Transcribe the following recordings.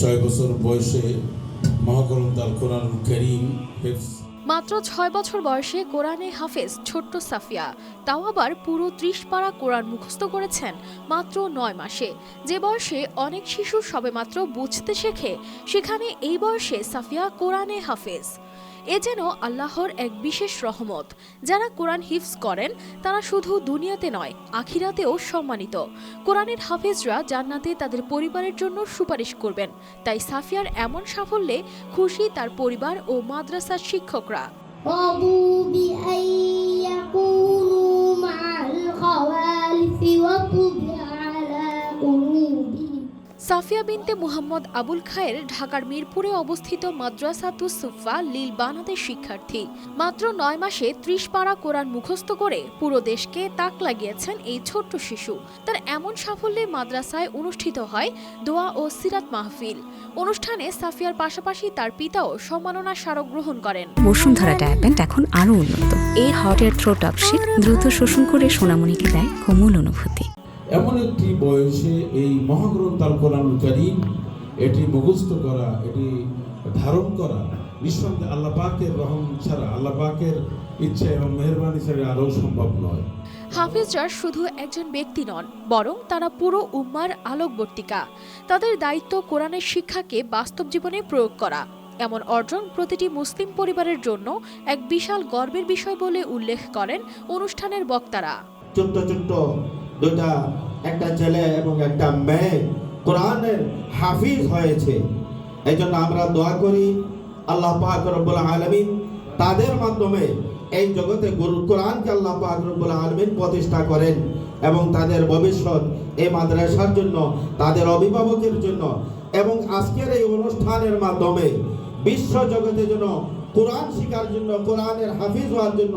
ছয় বছর বয়সে কোরআন করিম মাত্র ছয় বছর বয়সে কোরআনে হাফেজ ছোট্ট সাফিয়া। তাও আবার পুরো ত্রিশ পাড়া কোরআন মুখস্থ করেছেন মাত্র নয় মাসে। যে বয়সে অনেক শিশু সবেমাত্র বুঝতে শেখে, সেখানে এই বয়সে সাফিয়া কোরআনে হাফেজ। এ যেন আল্লাহর এক বিশেষ রহমত। যারা কোরআন হিফজ করেন, তারা শুধু দুনিয়াতে নয়, আখিরাতেও সম্মানিত। কোরআনের হাফেজরা জান্নাতে তাদের পরিবারের জন্য সুপারিশ করবেন। তাই সাফিয়ার এমন সাফল্যে খুশি তার পরিবার ও মাদ্রাসার শিক্ষকরা। সাফিয়া বিনতে মুহাম্মদ আবুল খায়ের ঢাকার মিরপুরে অবস্থিত মাদ্রাসাতু সুফা লীল বানাতের শিক্ষার্থী। মাত্র নয় মাসে ত্রিশ পাড়া কোরআন মুখস্থ করে পুরো দেশকে তাক লাগিয়েছেন এই ছোট্ট শিশু। তার এমন সাফল্যে মাদ্রাসায় অনুষ্ঠিত হয় দোয়া ও সিরাত মাহফিল। অনুষ্ঠানে সাফিয়ার পাশাপাশি তার পিতাও সম্মাননা স্মারক গ্রহণ করেন। বসুন্ধরা ট্যাপেন্ট এখন আরও উন্নত। এই হট এয়ার থ্রো টপশিট দ্রুত শোষণ করে সোনামণিকে দেয় কোমল অনুভূতি। এমন একটি বয়সে এই মহাগ্রন্থ আল কোরআন করিম এটি মুখস্থ করা এটি ধারণ করা নিঃসন্দেহে আল্লাহ পাকের রহম ছাড়া আল্লাহ পাকের ইচ্ছা এবং মেহরবানি ছাড়া আদৌ সম্ভব নয়। হাফিজরা শুধু একজন ব্যক্তি নন বরং তারা পুরো উম্মার আলোকবর্তিকা। তাদের দায়িত্ব কোরআনের শিক্ষাকে বাস্তব জীবনে প্রয়োগ করা। এমন অর্জন প্রতিটি মুসলিম পরিবারের জন্য এক বিশাল গর্বের বিষয় বলে উল্লেখ করেন অনুষ্ঠানের বক্তারা। ছোট্ট ছোট্ট দুটা একটা ছেলে এবং একটা মেয়ে কোরআনের হাফিজ হয়েছে। এই জন্য আমরা দোয়া করি, আল্লাহ পাক রব্বুল আলমিন তাদের মাধ্যমে এই জগতে গুরু, কোরআনকে আল্লাহ পাক রব্বুল আলমিন প্রতিষ্ঠা করেন এবং তাদের ভবিষ্যৎ এই মাদ্রাসার জন্য, তাদের অভিভাবকের জন্য এবং আজকের এই অনুষ্ঠানের মাধ্যমে বিশ্ব জগতে যেন কোরআন শিখার জন্য, কোরআনের হাফিজ হওয়ার জন্য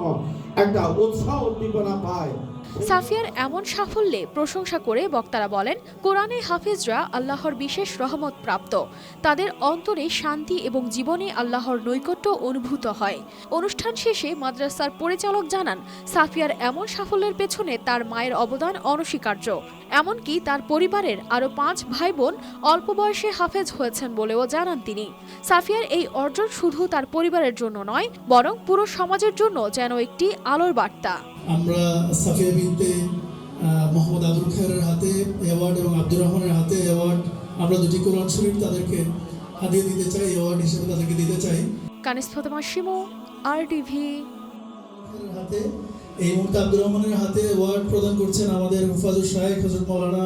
একটা উৎসাহ উদ্দীপনা পায়। সাফিয়ার এমন সাফল্যে প্রশংসা করে বক্তারা বলেন, কোরআনে হাফিজরা আল্লাহর বিশেষ রহমত প্রাপ্ত। তাদের অন্তরে শান্তি এবং জীবনে আল্লাহর নৈকট্য অনুভূত হয়। অনুষ্ঠান শেষে মাদ্রাসার পরিচালক জানান, সাফিয়ার এমন সাফল্যের পেছনে তার মায়ের অবদান অনস্বীকার্য। এমনকি তার পরিবারের আরও পাঁচ ভাই বোন অল্প বয়সে হাফেজ হয়েছেন বলেও জানান তিনি। সাফিয়ার এই অর্জন শুধু তার পরিবারের জন্য নয়, বরং পুরো সমাজের জন্য যেন একটি আলোর বার্তা। আমরা সাফিয়া বিনতে মোহাম্মদ আবুল খায়ের হাতে অ্যাওয়ার্ড এবং আব্দুর রহমানের হাতে অ্যাওয়ার্ড আমরা দুটি কোরআন শরীফ তাদেরকে হাতিয়ে দিতে চাই অ্যাওয়ার্ড হিসেবে তাদেরকে দিতে চাই। কানিস ফতেমা শিমু আর টিভি হাতে এই মুহূর্তে আব্দুর রহমানের হাতে অ্যাওয়ার্ড প্রদান করছেন আমাদের হুফাজুর শাহেক হজরত মৌলানা